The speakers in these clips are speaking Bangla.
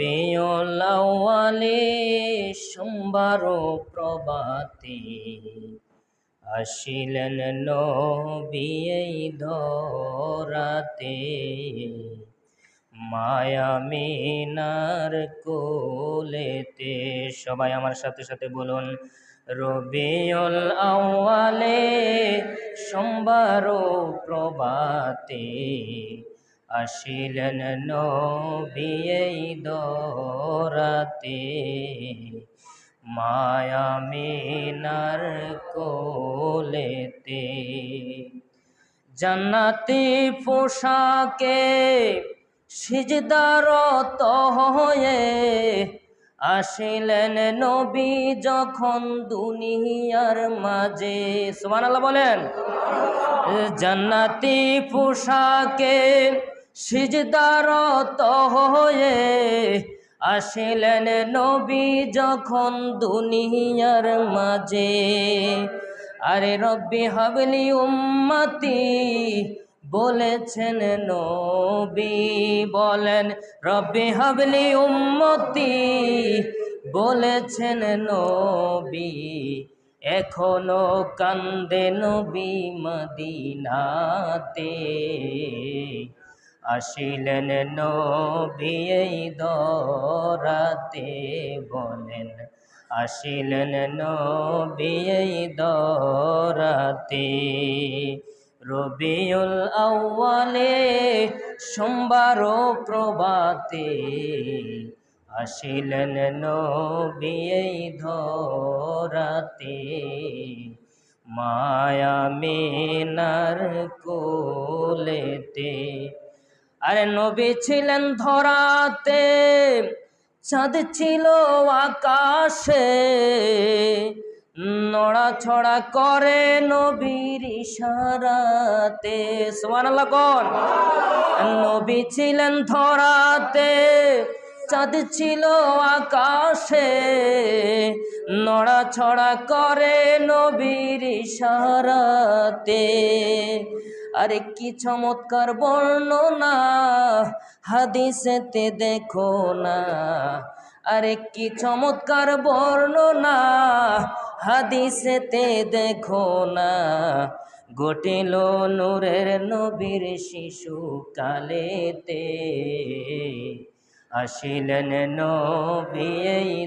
রবিউলাওয়ালে সোমবার প্রবাতে আসিলেন নবী ধরাতে মায়া মিনার কোলেতে, সবাই আমার সাথে সাথে বলুন, রবিউল আওয়ালে সোমবার প্রবাতে আসিলেন নবিয়েই দরাতে, মায়া মিনার কোলেতে। জান্নাতি পোশাকে সিজদারত হয়ে আসিলেন নবী যখন দুনিয়ার মাঝে। সুবহানাল্লাহ বলেন, জান্নাতি পোশাকে সিজদারত হয়ে আসিলেন নবী যখন দুনিয়ার মাঝে। আরে রব্বি হাবলি উম্মতি, বলেছেন নবী, বলেন রব্বি হাবলি উম্মতি, বলেছেন নবী, এখনও কান্দে নবী মদিনাতে। আসিলেন নবী এই দরাতে বলেন, আসিলেন নবী এই দরাতে রবিউল আউয়ালে সোমবার প্রবাতে আসিলেন নবী এই ধরাতে মায়া মিনার কোলেতে আরে নবী ছিলেন ধরাতে, চাঁদ ছিল আকাশে। নড়াছড়া করে নবীর ইশারাতে। সোমান কোন। নবী ছিলেন ধরাতে, চাঁদ ছিল আকাশে। নড়াছড়া করে নবীর ইশারাতে। আরে কি চমৎকার বর্ণনা, হাদিসেতে দেখো না। আরে কি চমৎকার বর্ণনা, হাদিসেতে দেখো না। গোটিল নূরের নবীর শিশু কালেতে, আসিলেন নবী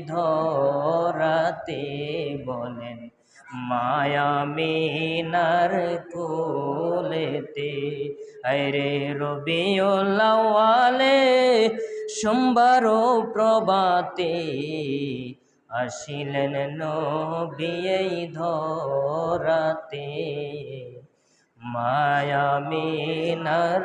ধরাতে, বলেন, মায়া মিনার কোলেতে আরে রবিউল্লাওয়ালে সোমবার প্রবাতে আসিলেন নবী এই ধরাতে। মায়া মিনার